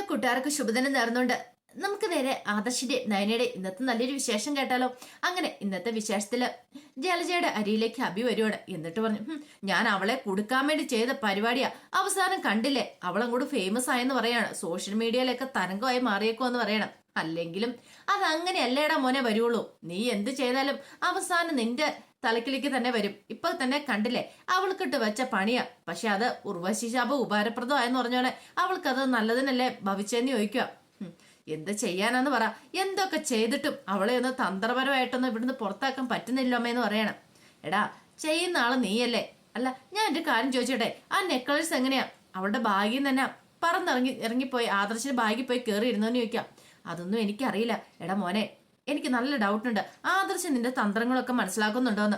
എല്ലാ കൂട്ടുകാർക്കും ശുഭദിനം നേർന്നുകൊണ്ട് നമുക്ക് നേരെ ആദർശിന്റെ നയനയുടെ ഇന്നത്തെ നല്ലൊരു വിശേഷം കേട്ടാലോ? അങ്ങനെ ഇന്നത്തെ വിശേഷത്തിൽ ജലജയുടെ അരിയിലേക്ക് അഭി വരുവാണ്. എന്നിട്ട് പറഞ്ഞു ഞാൻ അവളെ കൊടുക്കാൻ വേണ്ടി ചെയ്ത പരിപാടിയാ. അവസാനം കണ്ടില്ലേ? അവളങ്ങോട്ട് ഫേമസ് ആയെന്ന് പറയാണ്. സോഷ്യൽ മീഡിയയിലൊക്കെ തരംഗമായി മാറിയേക്കോ എന്ന് പറയണം. അല്ലെങ്കിലും അത് അങ്ങനെയല്ലേടാ മോനെ വരുള്ളൂ. നീ എന്ത് ചെയ്താലും അവസാനം നിന്റെ തലക്കിലേക്ക് തന്നെ വരും. ഇപ്പൊ തന്നെ കണ്ടില്ലേ അവൾക്കിട്ട് വെച്ച പണിയാ. പക്ഷെ അത് ഉർവശി ശാപം ഉപകാരപ്രദമായെന്ന് പറഞ്ഞോളെ അവൾക്കത് നല്ലതിനല്ലേ ഭവിച്ചെന്ന് ചോദിക്കുക. എന്ത് ചെയ്യാനാന്ന് പറ. എന്തൊക്കെ ചെയ്തിട്ടും അവളെ ഒന്ന് തന്ത്രപരമായിട്ടൊന്ന് ഇവിടുന്ന് പുറത്താക്കാൻ പറ്റുന്നില്ല അമ്മയെന്ന് പറയണം. എടാ ചെയ്യുന്ന ആൾ നീയല്ലേ. അല്ല ഞാൻ എന്റെ കാര്യം ചോദിച്ചോട്ടെ ആ നെക്ലേഴ്സ് എങ്ങനെയാ? അവളുടെ ഭാഗ്യം തന്നെ. പറന്നിറങ്ങി ഇറങ്ങിപ്പോയി ആദർശിന്റെ ഭാഗ്യം പോയി കയറി ഇരുന്നോന്ന് ചോദിക്കാം അതൊന്നും എനിക്കറിയില്ല. എടാ മോനെ എനിക്ക് നല്ല ഡൗട്ടുണ്ട്. ആദർശം നിന്റെ തന്ത്രങ്ങളൊക്കെ മനസ്സിലാക്കുന്നുണ്ടോന്ന്.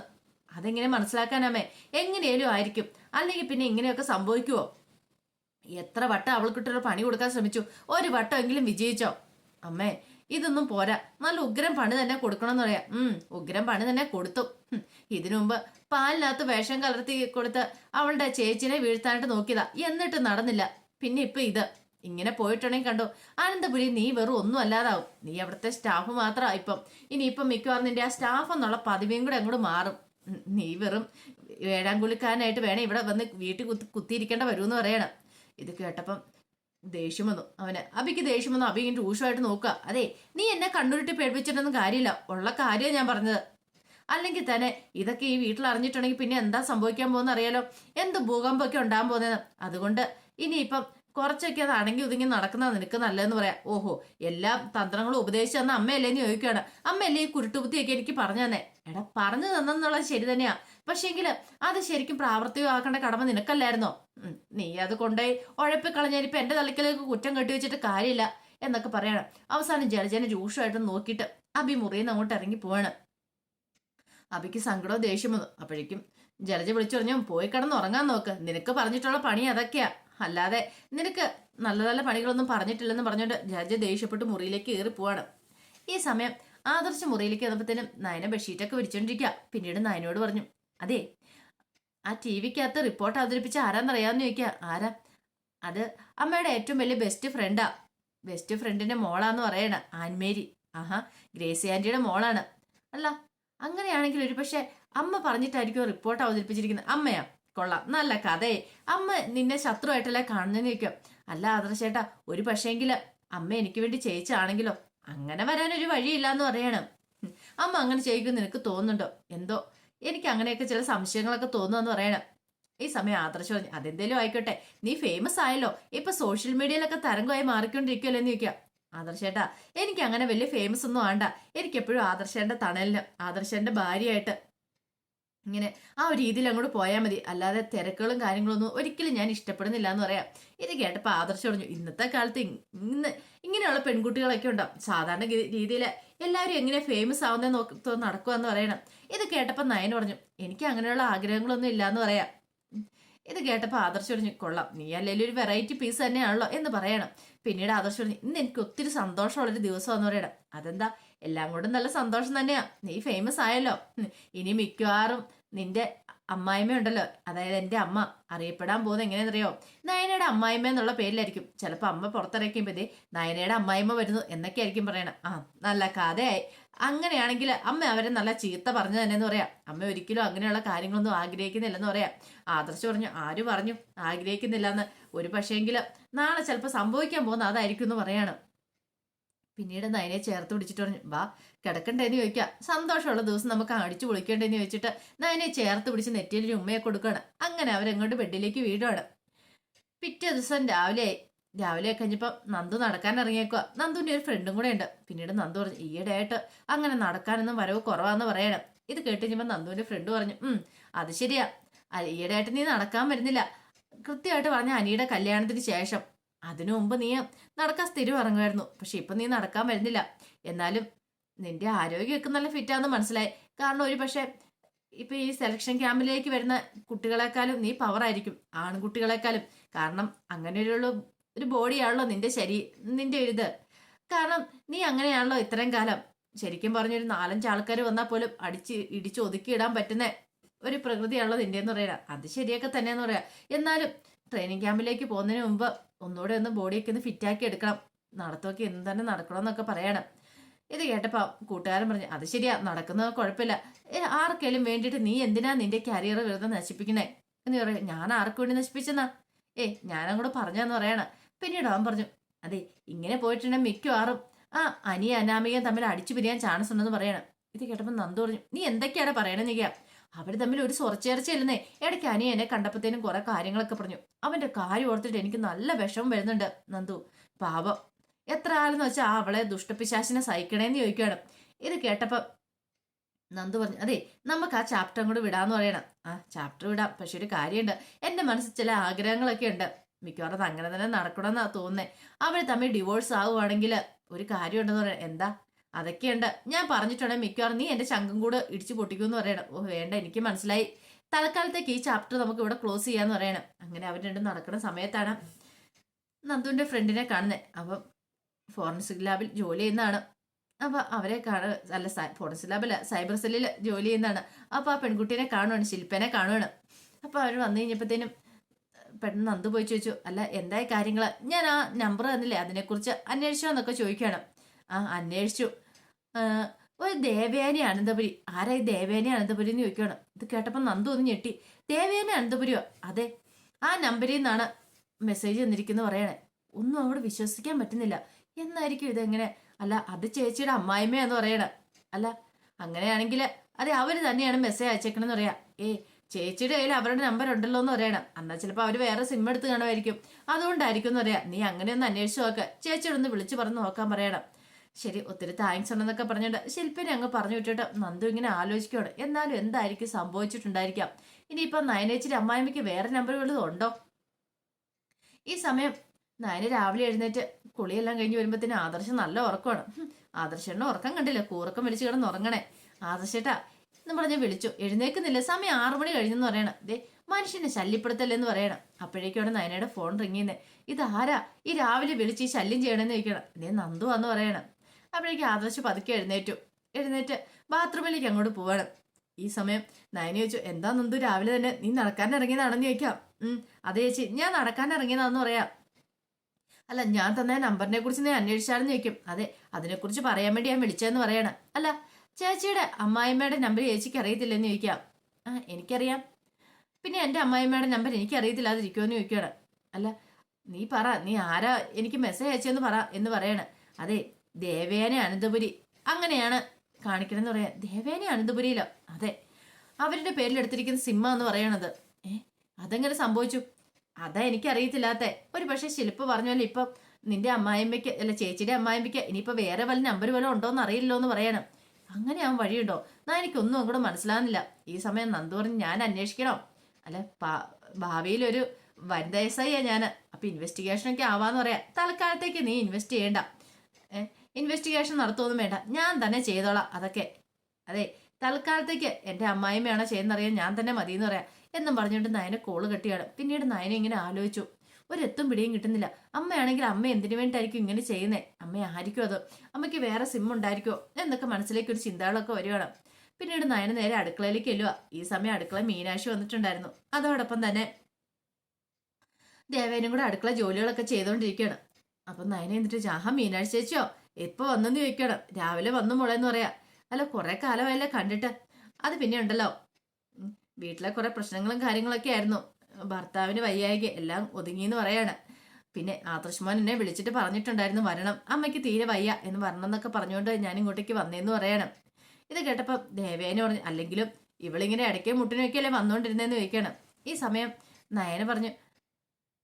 അതെങ്ങനെ മനസ്സിലാക്കാനാമേ? എങ്ങനെയാലും ആയിരിക്കും. അല്ലെങ്കിൽ പിന്നെ ഇങ്ങനെയൊക്കെ സംഭവിക്കുവോ? എത്ര വട്ടം അവൾക്കിട്ടൊരു പണി കൊടുക്കാൻ ശ്രമിച്ചു. ഒരു വട്ടമെങ്കിലും വിജയിച്ചോ? അമ്മേ ഇതൊന്നും പോരാ. നല്ല ഉഗ്രം പണി തന്നെ കൊടുക്കണമെന്ന് പറയാം. ഉം ഉഗ്രം പണി തന്നെ കൊടുത്തു. ഇതിനു മുമ്പ് പാലിനകത്ത് വേഷം കലർത്തി കൊടുത്ത് അവളുടെ ചേച്ചിനെ വീഴ്ത്താനായിട്ട് നോക്കിയതാ. എന്നിട്ട് നടന്നില്ല. പിന്നെ ഇപ്പൊ ഇത്. ഇങ്ങനെ പോയിട്ടുണ്ടെങ്കിൽ കണ്ടോ? ആനന്ദപുരി നീ വെറും ഒന്നും അല്ലാതാവും. നീ അവിടുത്തെ സ്റ്റാഫ് മാത്രമാണ് ഇപ്പം. ഇനിയിപ്പം മിക്കവാറും നിന്റെ ആ സ്റ്റാഫ് എന്നുള്ള പദവിയും കൂടെ അങ്ങോട്ട് മാറും. നീ വെറും ഏഴാം കുളിക്കാനായിട്ട് വേണേ ഇവിടെ വന്ന് വീട്ടിൽ കുത്തി കുത്തിയിരിക്കേണ്ട വരുമെന്ന് പറയണം. ഇത് കേട്ടപ്പം ദേഷ്യം വന്നു. അവന് അബിക്ക് ദേഷ്യം വന്നു. അബി ഇങ്ങനെ രൂക്ഷമായിട്ട് നോക്കുക. അതെ നീ എന്നെ കണ്ണുരുട്ടി പേടിപ്പിച്ചിട്ടൊന്നും കാര്യമില്ല. ഉള്ള കാര്യമാണ് ഞാൻ പറഞ്ഞത്. അല്ലെങ്കിൽ തന്നെ ഇതൊക്കെ ഈ വീട്ടിൽ അറിഞ്ഞിട്ടുണ്ടെങ്കിൽ പിന്നെ എന്താ സംഭവിക്കാൻ പോകുന്ന അറിയാലോ. എന്ത് ഭൂകമ്പമൊക്കെ ഉണ്ടാകാൻ പോകുന്നതെന്ന്. അതുകൊണ്ട് ഇനിയിപ്പം കുറച്ചൊക്കെ അത് അടങ്ങി ഒതുങ്ങി നടക്കുന്നത് നിനക്ക് നല്ലതെന്ന് പറയാം. ഓഹോ എല്ലാ തന്ത്രങ്ങളും ഉപദേശിച്ചു തന്ന അമ്മയല്ലേ എന്ന് ചോദിക്കുകയാണ്. അമ്മയല്ലേ ഈ കുരുട്ടുബുദ്ധിയൊക്കെ എനിക്ക് പറഞ്ഞു തന്നെ? എടാ പറഞ്ഞു തന്നെന്നുള്ളത് ശരി തന്നെയാ. പക്ഷേങ്കിൽ അത് ശരിക്കും പ്രാവർത്തികമാക്കേണ്ട കടമ നിനക്കല്ലായിരുന്നോ? നീ അത് കൊണ്ടുപോയി ഉഴപ്പി കളഞ്ഞാലിപ്പോ എന്റെ തലക്കിലേക്ക് കുറ്റം കെട്ടി വെച്ചിട്ട് കാര്യമില്ല എന്നൊക്കെ പറയണം. അവസാനം ജലജന രൂക്ഷമായിട്ട് നോക്കിയിട്ട് അബി മുറിയിൽ നിന്ന് അങ്ങോട്ട് ഇറങ്ങി പോവാണ്. അബിക്ക് സങ്കടവും ദേഷ്യം വന്നു. അപ്പോഴേക്കും ജലജ വിളിച്ചു പറഞ്ഞു പോയി കിടന്ന് ഉറങ്ങാൻ നോക്ക്. നിനക്ക് പറഞ്ഞിട്ടുള്ള പണി അതൊക്കെയാ. അല്ലാതെ നിനക്ക് നല്ല നല്ല പണികളൊന്നും പറഞ്ഞിട്ടില്ലെന്ന് പറഞ്ഞുകൊണ്ട് ജഡ്ജ് ദേഷ്യപ്പെട്ട് മുറിയിലേക്ക് കയറി പോവാണ്. ഈ സമയം ആദർശ മുറിയിലേക്ക് വന്നപ്പോഴത്തേനും നയന ബെഡ്ഷീറ്റൊക്കെ വിരിച്ചോണ്ടിരിക്കുക പിന്നീട് നയനോട് പറഞ്ഞു അതെ ആ ടി വിക്കകത്ത് റിപ്പോർട്ട് അവതരിപ്പിച്ച ആരാന്നറിയാമെന്ന് ചോദിക്കുക ആരാ? അത് അമ്മയുടെ ഏറ്റവും വലിയ ബെസ്റ്റ് ഫ്രണ്ടാ. ബെസ്റ്റ് ഫ്രണ്ടിന്റെ മോളാന്ന് പറയണ ആൻമേരി. ആഹാ ഗ്രേസി ആന്റിയുടെ മോളാണ്. അല്ല അങ്ങനെയാണെങ്കിൽ ഒരു പക്ഷെ അമ്മ പറഞ്ഞിട്ടായിരിക്കും റിപ്പോർട്ട് അവതരിപ്പിച്ചിരിക്കുന്നത്? അമ്മയാ? കൊള്ളാം. നല്ല കഥയെ. അമ്മ നിന്നെ ശത്രുവായിട്ടല്ലേ കാണുന്നെന്ന് നിൽക്കും അല്ല ആദർശേട്ടാ ഒരു പക്ഷേങ്കിൽ അമ്മ എനിക്ക് വേണ്ടി ചേച്ചാണെങ്കിലോ അങ്ങനെ വരാനൊരു വഴിയില്ല എന്ന് പറയണം അമ്മ അങ്ങനെ ചെയ്യിക്കും നിനക്ക് തോന്നുന്നുണ്ടോ? എന്തോ? എനിക്ക് അങ്ങനെയൊക്കെ ചില സംശയങ്ങളൊക്കെ തോന്നുന്നു പറയണം. ഈ സമയം ആദർശ പറഞ്ഞു അതെന്തേലും ആയിക്കോട്ടെ നീ ഫേമസ് ആയല്ലോ. ഇപ്പൊ സോഷ്യൽ മീഡിയയിലൊക്കെ തരംഗമായി മാറിക്കൊണ്ടിരിക്കുമല്ലോ എന്ന് ചോദിക്കാം. ആദർശേട്ടാ എനിക്ക് അങ്ങനെ വലിയ ഫേമസ് ഒന്നും വേണ്ട എനിക്ക് എപ്പോഴും ആദർശേന്റെ തണലിന് ആദർശന്റെ ഭാര്യയായിട്ട് ഇങ്ങനെ ആ ഒരു രീതിയിൽ അങ്ങോട്ട് പോയാൽ മതി. അല്ലാതെ തിരക്കുകളും കാര്യങ്ങളൊന്നും ഒരിക്കലും ഞാൻ ഇഷ്ടപ്പെടുന്നില്ല എന്ന് പറയാം. ഇത് കേട്ടപ്പോൾ ആദർശം പറഞ്ഞു ഇന്നത്തെ കാലത്ത് ഇന്ന് ഇങ്ങനെയുള്ള പെൺകുട്ടികളൊക്കെ ഉണ്ടാവും. സാധാരണ രീതിയിൽ എല്ലാവരും എങ്ങനെ ഫേമസ് ആവുന്ന നോക്കി നടക്കുമെന്ന് പറയണം. ഇത് കേട്ടപ്പോൾ നയൻ പറഞ്ഞു എനിക്ക് അങ്ങനെയുള്ള ആഗ്രഹങ്ങളൊന്നും ഇല്ല എന്ന് പറയാം. ഇത് കേട്ടപ്പോൾ ആദർശം പറഞ്ഞു കൊള്ളാം. നീ അല്ലെങ്കിൽ ഒരു വെറൈറ്റി പീസ് തന്നെയാണല്ലോ എന്ന് പറയണം. പിന്നീട് ആദർശം പറഞ്ഞു ഇന്ന് എനിക്ക് ഒത്തിരി സന്തോഷമുള്ളൊരു ദിവസമാണെന്ന് എന്ന് പറയണം. അതെന്താ? എല്ലാം കൊണ്ടും നല്ല സന്തോഷം തന്നെയാ. നീ ഫേമസ് ആയല്ലോ. ഇനി മിക്കവാറും നിന്റെ അമ്മായിമ്മ ഉണ്ടല്ലോ അതായത് എന്റെ അമ്മ. അറിയപ്പെടാൻ പോകുന്നത് എങ്ങനെയാണെന്നറിയോ? നയനയുടെ അമ്മായിമ്മ എന്നുള്ള പേരിലായിരിക്കും. ചിലപ്പോൾ അമ്മ പുറത്തിറക്കിയപ്പോഴേ നയനയുടെ അമ്മായിമ്മ വരുന്നു എന്നൊക്കെ ആയിരിക്കും പറയണം. ആ നല്ല കഥയായി. അങ്ങനെയാണെങ്കിൽ അമ്മ അവരെ നല്ല ചീത്ത പറഞ്ഞു തന്നെ എന്ന് പറയാം. അമ്മ ഒരിക്കലും അങ്ങനെയുള്ള കാര്യങ്ങളൊന്നും ആഗ്രഹിക്കുന്നില്ലെന്ന് പറയാം. ആദർശ് പറഞ്ഞു ആര് പറഞ്ഞു? ആഗ്രഹിക്കുന്നില്ല എന്ന് ഒരു പക്ഷേങ്കിൽ നാളെ ചിലപ്പോൾ സംഭവിക്കാൻ പോകുന്ന അതായിരിക്കും എന്ന് പറയാണ്. പിന്നീട് നയനെ ചേർത്ത് പിടിച്ചിട്ട് പറഞ്ഞു വാ കിടക്കണ്ടേന്ന് ചോദിക്കാം സന്തോഷമുള്ള ദിവസം നമുക്ക് അടിച്ചു പൊളിക്കണ്ടേന്ന് ചോദിച്ചിട്ട് നയനെ ചേർത്ത് പിടിച്ച് നെറ്റിയിൽ ഉമ്മയെ കൊടുക്കുകയാണ്. അങ്ങനെ അവരങ്ങോട്ട് ബെഡിലേക്ക് വീടുകയാണ് പിറ്റേ ദിവസം രാവിലെ രാവിലെ കഴിഞ്ഞപ്പോൾ നന്ദു നടക്കാൻ ഇറങ്ങിയേക്കുക നന്ദുവിന്റെ ഒരു ഫ്രണ്ടും കൂടെ ഉണ്ട്. പിന്നീട് നന്ദു പറഞ്ഞു ഈയിടെയായിട്ട് അങ്ങനെ നടക്കാനൊന്നും വരവ് കുറവാന്ന് പറയണം. ഇത് കേട്ട് കഴിഞ്ഞപ്പോൾ നന്ദുവിന്റെ ഫ്രണ്ട് പറഞ്ഞു ഉം അത് ശരിയാ. ഈയിടെ ഈയിടെയായിട്ട് നീ നടക്കാൻ വരുന്നില്ല. കൃത്യമായിട്ട് പറഞ്ഞ അനിയുടെ കല്യാണത്തിന് ശേഷം അതിനു മുമ്പ് നീ നടക്കാൻ സ്ഥിരം ഇറങ്ങുമായിരുന്നു. പക്ഷെ ഇപ്പൊ നീ നടക്കാൻ വരുന്നില്ല. എന്നാലും നിന്റെ ആരോഗ്യമൊക്കെ നല്ല ഫിറ്റാന്ന് മനസ്സിലായി. കാരണം ഒരു പക്ഷെ ഇപ്പൊ ഈ സെലക്ഷൻ ക്യാമ്പിലേക്ക് വരുന്ന കുട്ടികളെക്കാളും നീ പവറായിരിക്കും ആൺകുട്ടികളെക്കാളും. കാരണം അങ്ങനെയുള്ള ഒരു ബോഡിയാണല്ലോ നിന്റെ ശരീ നിന്റെ ഒരു ഇത്. കാരണം നീ അങ്ങനെയാണല്ലോ ഇത്രയും കാലം. ശരിക്കും പറഞ്ഞൊരു നാലഞ്ച് ആൾക്കാർ വന്നാൽ പോലും അടിച്ച് ഇടിച്ച് ഒതുക്കി ഇടാൻ പറ്റുന്ന ഒരു പ്രകൃതിയാണല്ലോ നിന്റെ എന്ന് പറയുക അത് ശരിയൊക്കെ തന്നെയെന്ന് പറയാം. എന്നാലും ട്രെയിനിങ് ക്യാമ്പിലേക്ക് പോകുന്നതിന് മുമ്പ് ഒന്നുകൂടെ ഒന്ന് ബോഡിയൊക്കെ ഒന്ന് ഫിറ്റാക്കി എടുക്കണം. നടത്തമൊക്കെ എന്ത് തന്നെ നടക്കണമെന്നൊക്കെ പറയണം. ഇത് കേട്ടപ്പോൾ കൂട്ടുകാരൻ പറഞ്ഞു അത് ശരിയാ നടക്കുന്നത് കുഴപ്പമില്ല. ആർക്കേലും വേണ്ടിയിട്ട് നീ എന്തിനാ നിന്റെ കരിയർ വെറുതെ നശിപ്പിക്കുന്നേ? എന്ന് പറയും ഞാൻ ആർക്ക് വേണ്ടി നശിപ്പിച്ചെന്നാ? ഏ ഞാനങ്ങോട്ട് പറഞ്ഞെന്ന് പറയണം. പിന്നീട് അവൻ പറഞ്ഞു അതെ ഇങ്ങനെ പോയിട്ടുണ്ടെങ്കിൽ മിക്കവാറും. ആ അനിയ അനാമികയും തമ്മിൽ അടിച്ചു പിരിയാൻ ചാൻസ് ഉണ്ടെന്ന് പറയണം. ഇത് കേട്ടപ്പോൾ നന്ദു പറഞ്ഞു നീ എന്തൊക്കെയാണ് പറയണമെന്ന് നിൽക്കുക അവർ തമ്മിൽ ഒരു സ്വർച്ചേർച്ചയല്ലെന്നേ ഇടയ്ക്ക് അനിയ എന്നെ കണ്ടപ്പോഴത്തേനും കുറെ കാര്യങ്ങളൊക്കെ പറഞ്ഞു. അവന്റെ കാര്യം ഓർത്തിട്ട് എനിക്ക് നല്ല വിഷമം വരുന്നുണ്ട് നന്ദു. പാപം എത്ര ആളെന്ന് വെച്ചാൽ അവളെ ദുഷ്ടപിശാശിനെ സഹിക്കണേന്ന് ചോദിക്കുകയാണ് ഇത് കേട്ടപ്പോൾ നന്ദു പറഞ്ഞു അതെ നമുക്ക് ആ ചാപ്റ്റർ കൂടെ വിടാന്ന് പറയണം. ആ ചാപ്റ്റർ വിടാം. പക്ഷെ ഒരു കാര്യമുണ്ട്. എന്റെ മനസ്സിൽ ചില ആഗ്രഹങ്ങളൊക്കെ ഉണ്ട്. മിക്കവാറും അങ്ങനെ തന്നെ നടക്കണമെന്നാ തോന്നുന്നേ. അവർ തമ്മിൽ ഡിവോഴ്സ് ആവുകയാണെങ്കിൽ ഒരു കാര്യമുണ്ടെന്ന് പറയാം. എന്താ? അതൊക്കെയുണ്ട്. ഞാൻ പറഞ്ഞിട്ടുണ്ടെങ്കിൽ മിക്കവാറും നീ എന്റെ ശങ്കം കൂടെ ഇടിച്ചു പൊട്ടിക്കുമെന്ന് പറയണം. ഓ വേണ്ട എനിക്ക് മനസ്സിലായി. തൽക്കാലത്തേക്ക് ഈ ചാപ്റ്റർ നമുക്ക് ഇവിടെ ക്ലോസ് ചെയ്യാന്ന് പറയണം. അങ്ങനെ അവർ രണ്ടും നടക്കുന്ന സമയത്താണ് നന്ദുവിന്റെ ഫ്രണ്ടിനെ കാണുന്നത് അപ്പം ഫോറൻസിക് ലാബിൽ ജോലി ചെയ്യുന്നതാണ്. അപ്പൊ അവരെ കാണ അല്ല ഫോറൻസിക് ലാബല്ല സൈബർ സെല്ലിൽ ജോലി ചെയ്യുന്നതാണ്. അപ്പൊ ആ പെൺകുട്ടീനെ കാണുവാണ് ശില്പനെ കാണുവാണ്. അപ്പൊ അവർ വന്നു കഴിഞ്ഞപ്പോഴത്തേനും പെട്ടെന്ന് നന്ദു പോയി ചോദിച്ചു അല്ല എന്തായി കാര്യങ്ങൾ ഞാൻ ആ നമ്പർ തന്നില്ലേ അതിനെക്കുറിച്ച് അന്വേഷിച്ചോ എന്നൊക്കെ ചോദിക്കുകയാണ്. ആ അന്വേഷിച്ചു. ഒരു ദേവയാനി അനന്തപുരി. ആരാ ഈ അനന്തപുരി എന്ന് ചോദിക്കുകയാണ് ഇത് കേട്ടപ്പോൾ നന്ദു ഒന്ന് ഞെട്ടി. ദേവയാനി അനന്തപുരിയോ? അതെ. ആ നമ്പരിൽ നിന്നാണ് മെസ്സേജ് തന്നിരിക്കുന്നു പറയണേ. ഒന്നും അങ്ങോട്ട് വിശ്വസിക്കാൻ പറ്റുന്നില്ല. എന്നായിരിക്കും ഇതെങ്ങനെ? അല്ല അത് ചേച്ചിയുടെ അമ്മായിമ്മയെന്ന് പറയണ. അല്ല അങ്ങനെയാണെങ്കിൽ അതെ അവർ തന്നെയാണ് മെസ്സേജ് അയച്ചേക്കണെന്ന് പറയാ. ഏ ചേച്ചിയുടെ കയ്യിൽ അവരുടെ നമ്പർ ഉണ്ടല്ലോ എന്ന് പറയണം. എന്നാൽ ചിലപ്പോൾ അവർ വേറെ സിം എടുത്ത് കാണുമായിരിക്കും. അതുകൊണ്ടായിരിക്കും എന്ന് പറയാം. നീ അങ്ങനെയൊന്ന് അന്വേഷിച്ച് നോക്കുക ചേച്ചിയോടൊന്ന് വിളിച്ചു പറഞ്ഞ് നോക്കാൻ പറയണം. ശരി ഒത്തിരി താങ്ക്സ് ഉണ്ടെന്നൊക്കെ പറഞ്ഞിട്ട് ശില്പിനെ അങ്ങ് പറഞ്ഞു വിട്ടിട്ട് നന്ദു ഇങ്ങനെ ആലോചിക്കുകയാണ് എന്നാലും എന്തായിരിക്കും സംഭവിച്ചിട്ടുണ്ടായിരിക്കാം. ഇനിയിപ്പം നയനേച്ചിരി അമ്മായിമ്മയ്ക്ക് വേറെ നമ്പർ വല്ലതും ഉണ്ടോ? ഈ സമയം നയന രാവിലെ എഴുന്നേറ്റ് കുളിയെല്ലാം കഴിഞ്ഞ് വരുമ്പോഴത്തേന് ആദർശം നല്ല ഉറക്കമാണ്. ഹും, ആദർശേട്ടന് ഉറക്കം കണ്ടില്ല കൂറക്കം വലിച്ചു കിടന്ന് ഉറങ്ങണേ. ആദർശേട്ടാ എന്ന് പറഞ്ഞ് വിളിച്ചു. എഴുന്നേക്കുന്നില്ല സമയം ആറു മണി കഴിഞ്ഞെന്ന് പറയണം. ദേ മനുഷ്യനെ ശല്യപ്പെടുത്തല്ലെന്ന് പറയണം. അപ്പോഴേക്കാണ് നയനയുടെ ഫോൺ റിങ്ങിയുന്നത് ഇതാരാ? ഈ രാവിലെ വിളിച്ച് ഈ ശല്യം ചെയ്യണമെന്ന് ചോദിക്കണം. ദേ നന്ദു വന്ന് പറയണം. അപ്പോഴേക്കും ആദർശ് പതുക്കെ എഴുന്നേറ്റു. എഴുന്നേറ്റ് ബാത്റൂമിലേക്ക് അങ്ങോട്ട് പോവാണ്. ഈ സമയം നയന ചോദിച്ചു എന്താ നന്ദു രാവിലെ തന്നെ നീ നടക്കാൻ ഇറങ്ങിയതാണെന്ന് ചോദിക്കാം അതെ ചേച്ചി ഞാൻ നടക്കാൻ ഇറങ്ങിയതാണെന്ന് പറയാം. അല്ല ഞാൻ തന്ന നമ്പറിനെ കുറിച്ച് നീ അന്വേഷിച്ചാണെന്ന് ചോദിക്കും. അതെ അതിനെക്കുറിച്ച് പറയാൻ വേണ്ടി ഞാൻ വിളിച്ചതെന്ന് പറയണം. അല്ല ചേച്ചിയുടെ അമ്മായിമ്മയുടെ നമ്പർ ചേച്ചിക്ക് അറിയത്തില്ലെന്ന് ചോദിക്കാം. ആ എനിക്കറിയാം. പിന്നെ എന്റെ അമ്മായിമ്മയുടെ നമ്പർ എനിക്ക് അറിയത്തില്ലാതിരിക്കുമെന്ന് ചോദിക്കുകയാണ്. അല്ല നീ പറ നീ ആരാ എനിക്ക് മെസ്സേജ് അയച്ചെന്ന് പറ എന്ന് പറയണം. അതെ ദേവേന അനന്തപുരി. അങ്ങനെയാണ് കാണിക്കണമെന്ന് പറയാം ദേവേന അനന്തപുരിയിലോ? അതെ. അവരുടെ പേരിൽ എടുത്തിരിക്കുന്ന സിമ്മ എന്ന് പറയണത്. ഏ അതെങ്ങനെ സംഭവിച്ചു? അതാ എനിക്കറിയത്തില്ലാത്ത. ഒരു പക്ഷെ ശില്പ പറഞ്ഞല്ലോ ഇപ്പം നിന്റെ അമ്മായിമ്മയ്ക്ക് അല്ല ചേച്ചിയുടെ അമ്മായിമ്മയ്ക്ക് ഇനിയിപ്പോ വേറെ വല്ല നമ്പർ വല്ലതും ഉണ്ടോന്ന് അറിയില്ലോ എന്ന് പറയണം. അങ്ങനെ ആ വഴിയുണ്ടോ? എന്നാ എനിക്കൊന്നും അങ്ങോട്ട് മനസ്സിലാകുന്നില്ല ഈ സമയം നന്ദു പറഞ്ഞ് ഞാൻ അന്വേഷിക്കണം. അല്ല ഭാവിയിലൊരു വനിത എസ് ഐ ഞാൻ അപ്പൊ ഇൻവെസ്റ്റിഗേഷൻ ഒക്കെ ആവാന്ന് പറയാം. തൽക്കാലത്തേക്ക് നീ ഇൻവെസ്റ്റ് ചെയ്യണ്ട. ഏഹ് ഇൻവെസ്റ്റിഗേഷൻ നടത്തുമൊന്നും വേണ്ട. ഞാൻ തന്നെ ചെയ്തോളാം. അതൊക്കെ. അതെ തൽക്കാലത്തേക്ക് എന്റെ അമ്മായിമ്മയാണോ ചെയ്യുന്നറിയാൻ ഞാൻ തന്നെ മതി എന്ന് പറയാം. എന്നും പറഞ്ഞുകൊണ്ട് നയനെ കോൾ കെട്ടിയാണ് പിന്നീട് നയനെ ഇങ്ങനെ ആലോചിച്ചു. ഒരെത്തും പിടിയും കിട്ടുന്നില്ല. അമ്മയാണെങ്കിൽ അമ്മ എന്തിനു വേണ്ടിയിട്ടായിരിക്കും ഇങ്ങനെ ചെയ്യുന്നേ? അമ്മ ആയിരിക്കും അത്? അമ്മയ്ക്ക് വേറെ സിം ഉണ്ടായിരിക്കോ എന്നൊക്കെ മനസ്സിലേക്ക് ഒരു ചിന്തകളൊക്കെ വരികയാണ്. പിന്നീട് നയന നേരെ അടുക്കളയിലേക്ക് എല്ലുക ഈ സമയം അടുക്കള മീനാശി വന്നിട്ടുണ്ടായിരുന്നു. അതോടൊപ്പം തന്നെ ദേവേനും കൂടെ അടുക്കള ജോലികളൊക്കെ ചെയ്തുകൊണ്ടിരിക്കുകയാണ്. അപ്പം നയന എന്നിട്ട് ജാഹ മീനാഴ്ച ചേച്ചിയോ? എപ്പോ വന്നെന്ന് ചോദിക്കണം. രാവിലെ വന്നു മോളെന്ന് പറയാ. അല്ല കുറെ കാലമായല്ലേ കണ്ടിട്ട്. അത് പിന്നെ ഉണ്ടല്ലോ. വീട്ടിലെ കുറെ പ്രശ്നങ്ങളും കാര്യങ്ങളൊക്കെ ആയിരുന്നു. ഭർത്താവിന് വയ്യായിക എല്ലാം ഒതുങ്ങി എന്ന് പറയാണ്. പിന്നെ ആദർശ്മോൻ എന്നെ വിളിച്ചിട്ട് പറഞ്ഞിട്ടുണ്ടായിരുന്നു വരണം. അമ്മയ്ക്ക് തീരെ വയ്യ എന്ന് വരണം എന്നൊക്കെ പറഞ്ഞുകൊണ്ട് ഞാൻ ഇങ്ങോട്ടേക്ക് വന്നേന്ന് പറയണം. ഇത് കേട്ടപ്പോൾ ദേവേന പറഞ്ഞു അല്ലെങ്കിലും ഇവളിങ്ങനെ ഇടയ്ക്ക് മുട്ടിനൊക്കെയല്ലേ വന്നുകൊണ്ടിരുന്നതെന്ന് ചോദിക്കണം. ഈ സമയം നയന പറഞ്ഞു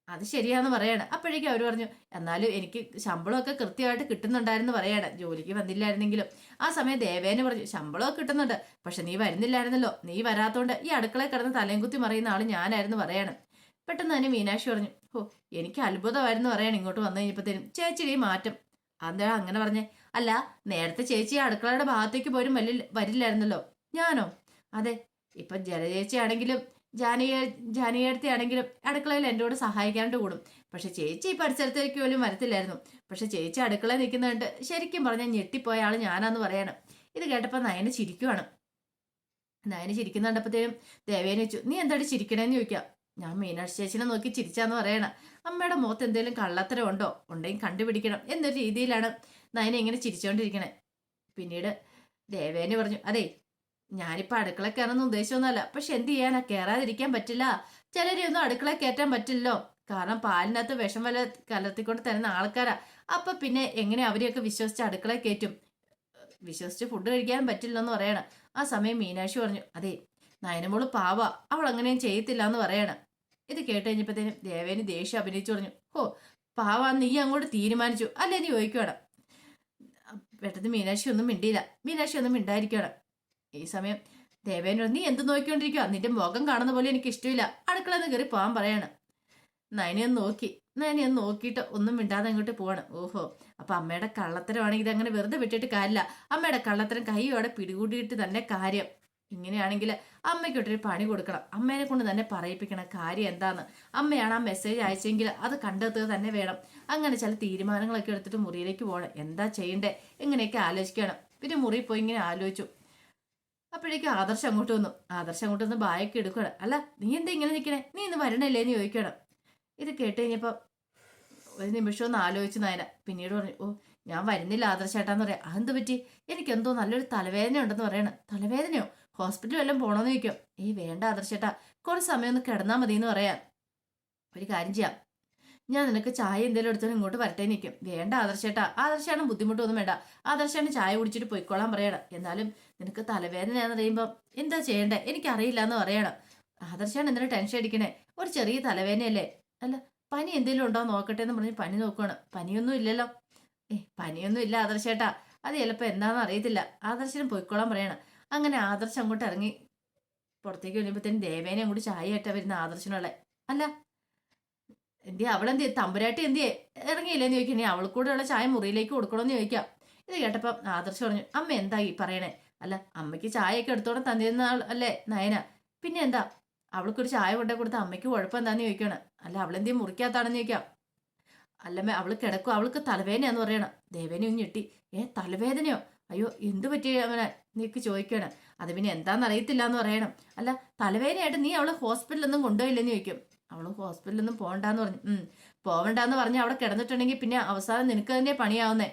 അത് ശരിയാന്ന് പറയാണ്. അപ്പോഴേക്കും അവർ പറഞ്ഞു എന്നാലും എനിക്ക് ശമ്പളമൊക്കെ കൃത്യമായിട്ട് കിട്ടുന്നുണ്ടായിരുന്നു പറയാണ്. ജോലിക്ക് വന്നില്ലായിരുന്നെങ്കിലും. ആ സമയം ദേവേനെ പറഞ്ഞു ശമ്പളമൊക്കെ കിട്ടുന്നുണ്ട് പക്ഷെ നീ വരുന്നില്ലായിരുന്നല്ലോ. നീ വരാത്തോണ്ട് ഈ അടുക്കളയിൽ കിടന്ന് തലയും കുത്തി മറിയുന്ന ആൾ ഞാനായിരുന്നു പറയാണ്. പെട്ടെന്ന് തന്നെ മീനാക്ഷി പറഞ്ഞു ഓ എനിക്ക് അത്ഭുതമായിരുന്നു പറയാണ് ഇങ്ങോട്ട് വന്നു കഴിഞ്ഞപ്പോഴത്തേനും. ചേച്ചിയുടെ ഈ മാറ്റം. അതെന്താ അങ്ങനെ പറഞ്ഞേ? അല്ല നേരത്തെ ചേച്ചി അടുക്കളയുടെ ഭാഗത്തേക്ക് പോലും വലിയ വരില്ലായിരുന്നല്ലോ. ഞാനോ? അതെ ഇപ്പൊ ജലചേച്ചി ആണെങ്കിലും ജാനിയ ജാനിയടുത്തി ആണെങ്കിലും അടുക്കളയിൽ എന്നോട് സഹായിക്കാണ്ട് കൂടും. പക്ഷെ ചേച്ചി ഈ പരിസരത്തേക്ക് പോലും വരത്തില്ലായിരുന്നു. പക്ഷെ ചേച്ചി അടുക്കളയിൽ നിൽക്കുന്നുണ്ട്. ശരിക്കും പറഞ്ഞാൽ ഞെട്ടിപ്പോയ ആൾ ഞാനാന്ന് പറയാണ്. ഇത് കേട്ടപ്പോൾ നയന ചിരിക്കുവാണ്. നയന ചിരിക്കുന്ന കണ്ടപ്പോഴത്തേനും ദേവേനെ വെച്ചു നീ എന്താടി ചിരിക്കണേന്ന് ചോദിക്കാം? ഞാൻ മീനാക്ഷി ചേച്ചിനെ നോക്കി ചിരിച്ചാന്ന് പറയണ. അമ്മയുടെ മുഖത്ത് എന്തെങ്കിലും കള്ളത്തരം ഉണ്ടോ? ഉണ്ടെങ്കിൽ കണ്ടുപിടിക്കണം. എന്നൊരു രീതിയിലാണ് നയന ഇങ്ങനെ ചിരിച്ചുകൊണ്ടിരിക്കണേ പിന്നീട് ദേവേനെ പറഞ്ഞു അതെ ഞാനിപ്പോ അടുക്കള കയറുന്ന ഉദ്ദേശമൊന്നുമല്ല. പക്ഷെ എന്ത് ചെയ്യാനാ? കയറാതിരിക്കാൻ പറ്റില്ല. ചിലരെയൊന്നും അടുക്കള കയറ്റാൻ പറ്റില്ലല്ലോ. കാരണം പാലിനകത്ത് വിഷം വല കലർത്തിക്കൊണ്ട് തരുന്ന ആൾക്കാരാ. അപ്പൊ പിന്നെ എങ്ങനെ അവരെയൊക്കെ വിശ്വസിച്ച് അടുക്കള കയറ്റും? വിശ്വസിച്ച് ഫുഡ് കഴിക്കാൻ പറ്റില്ലെന്ന് പറയണം. ആ സമയം മീനാക്ഷി പറഞ്ഞു അതെ നയനമോൾ പാവ. അവൾ അങ്ങനെയും ചെയ്യത്തില്ല എന്ന് പറയണം. ഇത് കേട്ട് കഴിഞ്ഞപ്പോഴത്തേനും ദേവേന് ദേഷ്യം അഭിനയിച്ചു പറഞ്ഞു ഓ പാവ നീ അങ്ങോട്ട് തീരുമാനിച്ചു. അല്ലേ? നീ ചോദിക്കണം പെട്ടെന്ന് മീനാക്ഷി ഒന്നും മിണ്ടിയില്ല. മീനാക്ഷി ഒന്നും മിണ്ടായിരിക്കണം ഈ സമയം ദേവേനോട് നീ എന്ത് നോക്കിക്കൊണ്ടിരിക്കുക നിന്റെ മുഖം കാണുന്ന പോലെ എനിക്ക് ഇഷ്ടമില്ല. അടുക്കളന്ന് കയറി പോകാൻ പറയാണ്. നയനിയൊന്ന് നോക്കി. നയനിയൊന്ന് നോക്കിയിട്ട് ഒന്നും മിണ്ടാതെ അങ്ങോട്ട് പോവാണ്. ഓഹോ അപ്പൊ അമ്മയുടെ കള്ളത്തരമാണെങ്കിൽ അങ്ങനെ വെറുതെ വിട്ടിട്ട് കാര്യമില്ല. അമ്മയുടെ കള്ളത്തരം കൈയോടെ പിടികൂടിയിട്ട് തന്നെ കാര്യം. ഇങ്ങനെയാണെങ്കിൽ അമ്മയ്ക്കൊട്ടൊരു പണി കൊടുക്കണം. അമ്മേനെ കൊണ്ട് തന്നെ പറയിപ്പിക്കണം കാര്യം എന്താന്ന്. അമ്മയാണ് ആ മെസ്സേജ് അയച്ചെങ്കിൽ അത് കണ്ടെത്തുക തന്നെ വേണം. അങ്ങനെ ചില തീരുമാനങ്ങളൊക്കെ എടുത്തിട്ട് മുറിയിലേക്ക് പോകണം. എന്താ ചെയ്യണ്ടേ? എങ്ങനെയൊക്കെ ആലോചിക്കണം പിന്നെ മുറിയിൽ പോയി ഇങ്ങനെ ആലോചിച്ചു. അപ്പോഴേക്കും ആദർശം അങ്ങോട്ട് വന്നു. ആദർശം അങ്ങോട്ട് വന്ന് ബായൊക്കെ എടുക്കണം അല്ല നീ എന്താ ഇങ്ങനെ നിൽക്കണേ? നീ ഇന്ന് വരണല്ലേ? എന്ന് ചോദിക്കണം ഇത് കേട്ട് കഴിഞ്ഞപ്പോൾ ഒരു നിമിഷം ഒന്ന് ആലോചിച്ചു നായന പിന്നീട് പറഞ്ഞു ഓ ഞാൻ വരുന്നില്ല ആദർശേട്ടാന്ന് പറയാം. അതെന്ത് പറ്റി? എനിക്കെന്തോ നല്ലൊരു തലവേദന ഉണ്ടെന്ന് പറയണം. തലവേദനയോ? ഹോസ്പിറ്റലിൽ വല്ലതും പോകണമെന്ന് ചോദിക്കും. ഏയ് വേണ്ട ആദർശേട്ടാ കുറച്ച് സമയം ഒന്ന് കിടന്നാൽ മതി എന്ന് പറയാം. ഒരു കാര്യം ചെയ്യാം. ഞാൻ നിനക്ക് ചായ എന്തെങ്കിലും എടുത്തോണ്ട് ഇങ്ങോട്ട് വരട്ടെ നിൽക്കും വേണ്ട ആദർശേട്ടാ. ആദർശാണ് ബുദ്ധിമുട്ടൊന്നും വേണ്ട. ആദർശാണ് ചായ കുടിച്ചിട്ട് പോയിക്കോളാൻ പറയണം. എന്നാലും നിനക്ക് തലവേദനയാന്ന് പറയുമ്പോൾ എന്താ ചെയ്യണ്ടേ? എനിക്കറിയില്ല എന്ന് പറയണം. ആദർശാണ് എന്തിനാ ടെൻഷൻ അടിക്കണേ? ഒരു ചെറിയ തലവേദനയല്ലേ? അല്ല പനി എന്തെങ്കിലും ഉണ്ടോ നോക്കട്ടെ എന്ന് പറഞ്ഞ് പനി നോക്കുവാണ്. പനിയൊന്നും ഇല്ലല്ലോ. ഏ പനിയൊന്നും ഇല്ല ആദർശേട്ടാ. അത് ചിലപ്പോൾ എന്താണെന്ന് അറിയത്തില്ല. ആദർശനും പോയിക്കോളാൻ പറയണം. അങ്ങനെ ആദർശം അങ്ങോട്ട് ഇറങ്ങി പുറത്തേക്ക് വരുമ്പോഴത്തേനും ദേവേനെ അങ്ങോട്ട് ചായ ആയിട്ടാണ് വരുന്ന ആദർശനുള്ള അല്ല എന്തിയെ? അവളെന്തിയെ? തമ്പുരാട്ടി എന്തേ ഇറങ്ങിയില്ലെന്ന് ചോദിക്കണേ അവൾക്ക് കൂടെയുള്ള ഉള്ള ചായ മുറിയിലേക്ക് കൊടുക്കണമെന്ന് ചോദിക്കാം. ഇത് കേട്ടപ്പം ആദർശം പറഞ്ഞു അമ്മ എന്താ ഈ പറയണേ? അല്ല അമ്മയ്ക്ക് ചായയൊക്കെ എടുത്തോടെ തന്നിരുന്ന ആൾ അല്ലേ നയന? പിന്നെ എന്താ? അവൾക്കൊരു ചായ കൊണ്ടേ കൊടുത്ത അമ്മയ്ക്ക് കുഴപ്പം എന്താന്ന് ചോദിക്കണം. അല്ല അവളെന്തേ മുറിക്കാത്താണെന്ന് ചോദിക്കാം. അല്ലമ്മ അവൾ കിടക്കും. അവൾക്ക് തലവേദനയാന്ന് പറയണം. ദേവേനെ ഒന്ന് ഞെട്ടി. ഏ തലവേദനയോ? അയ്യോ എന്ത് പറ്റി അവനെ? നീക്ക് ചോദിക്കണം. അത് പിന്നെ എന്താണെന്ന് അറിയത്തില്ല എന്ന് പറയണം. അല്ല തലവേദനയായിട്ട് നീ അവളെ ഹോസ്പിറ്റലൊന്നും കൊണ്ടുപോയില്ലെന്ന് ചോദിക്കും. അവൾ ഹോസ്പിറ്റലൊന്നും പോകണ്ടെന്ന് പറഞ്ഞു. പോവണ്ടെന്ന് പറഞ്ഞ് അവിടെ കിടന്നിട്ടുണ്ടെങ്കിൽ പിന്നെ അവസാനം നിനക്ക് തന്നെ പണിയാവുന്നേ.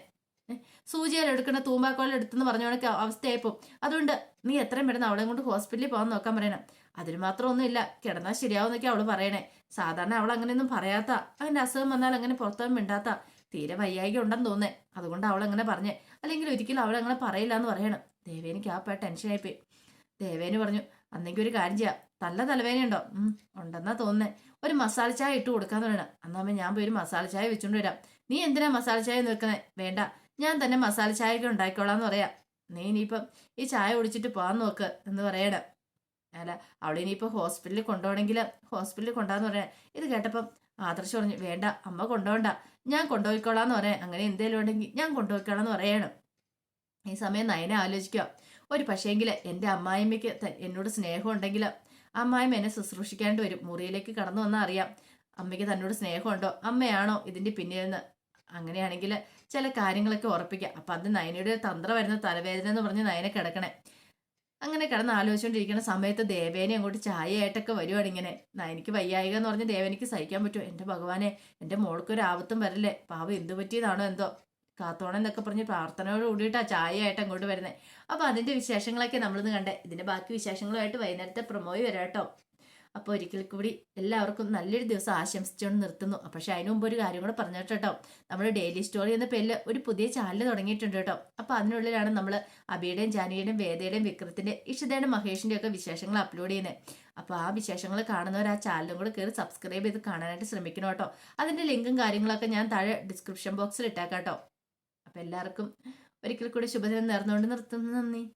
സൂചിയാൽ എടുക്കണ തൂമ്പാക്കോളം എടുത്തെന്ന് പറഞ്ഞ കണക്ക് അവസ്ഥയായിപ്പോ. അതുകൊണ്ട് നീ എത്രയും പെട്ടെന്ന് അവളെ കൊണ്ട് ഹോസ്പിറ്റലിൽ പോകാൻ നോക്കാൻ പറയണം. അതിന് മാത്രം ഒന്നുമില്ല. കിടന്നാൽ ശരിയാവുന്നൊക്കെ അവൾ പറയണേ. സാധാരണ അവൾ അങ്ങനെയൊന്നും പറയാത്ത. അങ്ങനെ അസുഖം വന്നാൽ അങ്ങനെ പുറത്തൊന്നും മിണ്ടാത്ത. തീരെ വയ്യായിക ഉണ്ടെന്ന് തോന്നേ അതുകൊണ്ട് അവൾ അങ്ങനെ പറഞ്ഞേ. അല്ലെങ്കിൽ ഒരിക്കലും അവൾ അങ്ങനെ പറയില്ല എന്ന് പറയണം. ദേവേനിക്ക് ആ പേ ടെൻഷനായിപ്പോയി. ദേവേന് പറഞ്ഞു അന്നെങ്കിൽ ഒരു കാര്യം ചെയ്യാം. നല്ല തലവേദനയുണ്ടോ? ഉണ്ടെന്നാ തോന്നുന്നേ. ഒരു മസാല ചായ ഇട്ട് കൊടുക്കാൻ തുടങ്ങണം അന്നാമ്മ ഞാൻ പോയി ഒരു മസാല ചായ വെച്ചുകൊണ്ട് വരാം. നീ എന്തിനാ മസാല ചായ നിൽക്കുന്നേ വേണ്ട. ഞാൻ തന്നെ മസാല ചായ ചായയൊക്കെ ഉണ്ടാക്കിക്കോളാന്ന് പറയാം. നീ ഇനിയിപ്പം ഈ ചായ കുടിച്ചിട്ട് പോകാൻ നോക്ക് എന്ന് പറയണം. അല്ല അവളെ ഇനിയിപ്പോൾ ഹോസ്പിറ്റലിൽ കൊണ്ടുപോകണമെങ്കിൽ ഹോസ്പിറ്റലിൽ കൊണ്ടാന്ന് പറയാം ഇത് കേട്ടപ്പം ആദർശ് പറഞ്ഞു വേണ്ട അമ്മ കൊണ്ടുപോകണ്ട. ഞാൻ കൊണ്ടുപോയിക്കോളാന്ന് പറയാം അങ്ങനെ എന്തേലും ഉണ്ടെങ്കിൽ ഞാൻ കൊണ്ടുപോയിക്കോളാന്ന് പറയണം. ഈ സമയം നയന ആലോചിക്കുക ഒരു പക്ഷേങ്കിൽ എന്റെ അമ്മായിമ്മയ്ക്ക് എന്നോട് സ്നേഹം ഉണ്ടെങ്കിൽ അമ്മായിമ്മ എന്നെ ശുശ്രൂഷിക്കാണ്ട് വരും. മുറിയിലേക്ക് കടന്നു വന്നാൽ അറിയാം. അമ്മയ്ക്ക് തന്നോട് സ്നേഹമുണ്ടോ? അമ്മയാണോ ഇതിന്റെ പിന്നിലെന്ന്. അങ്ങനെയാണെങ്കിൽ ചില കാര്യങ്ങളൊക്കെ ഉറപ്പിക്കാം. അപ്പം അത് നയനയുടെ തന്ത്ര വരുന്ന തലവേദന എന്ന് പറഞ്ഞ് നയനെ കിടക്കണേ. അങ്ങനെ കിടന്ന് ആലോചിച്ചുകൊണ്ടിരിക്കുന്ന സമയത്ത് ദേവേനെ അങ്ങോട്ട് ചായയായിട്ടൊക്കെ വരുവാണ് ഇങ്ങനെ. എനിക്ക് വയ്യായിക എന്ന് പറഞ്ഞ് ദേവനിക്ക് സഹിക്കാൻ പറ്റുമോ? എന്റെ ഭഗവാനെ എന്റെ മോൾക്കൊരു ആപത്തും വരില്ലേ? പാവം എന്തു പറ്റിയതാണോ എന്തോ? കാത്തോണം എന്നൊക്കെ പറഞ്ഞ് പ്രാർത്ഥനയോട് കൂടിയിട്ടാ ചായയായിട്ട് അങ്ങോട്ട് വരുന്നത് അപ്പോൾ അതിന്റെ വിശേഷങ്ങളൊക്കെ നമ്മളിന്ന് കണ്ടേ. ഇതിന്റെ ബാക്കി വിശേഷങ്ങളുമായിട്ട് വൈകുന്നേരത്തെ പ്രമോയി വരാം കേട്ടോ. അപ്പോൾ ഒരിക്കൽ കൂടി എല്ലാവർക്കും നല്ലൊരു ദിവസം ആശംസിച്ചുകൊണ്ട് നിർത്തുന്നു. പക്ഷെ അതിനു മുമ്പ് ഒരു കാര്യം കൂടെ പറഞ്ഞു കേട്ടോ. നമ്മൾ ഡെയിലി സ്റ്റോറി എന്ന പേരിൽ ഒരു പുതിയ ചാനൽ തുടങ്ങിയിട്ടുണ്ട് കേട്ടോ. അപ്പോൾ അതിനുള്ളിലാണ് നമ്മൾ അബിയുടെയും ജാനിയുടെയും വേദയുടെയും വിക്രത്തിന്റെ ഇഷിതയുടെയും മഹേഷിന്റെ ഒക്കെ വിശേഷങ്ങൾ അപ്ലോഡ് ചെയ്യുന്നത് അപ്പോൾ ആ വിശേഷങ്ങൾ കാണുന്നവർ ആ ചാനലും കൂടെ കയറി സബ്സ്ക്രൈബ് ചെയ്ത് കാണാനായിട്ട് ശ്രമിക്കണം കേട്ടോ. അതിന്റെ ലിങ്കും കാര്യങ്ങളൊക്കെ ഞാൻ താഴെ ഡിസ്ക്രിപ്ഷൻ ബോക്സിൽ ഇട്ടേക്കാം കേട്ടോ. അപ്പോൾ എല്ലാവർക്കും ഒരിക്കൽ കൂടി ശുഭദിനം നേർന്നുകൊണ്ട് നിർത്തുന്നു. നന്ദി.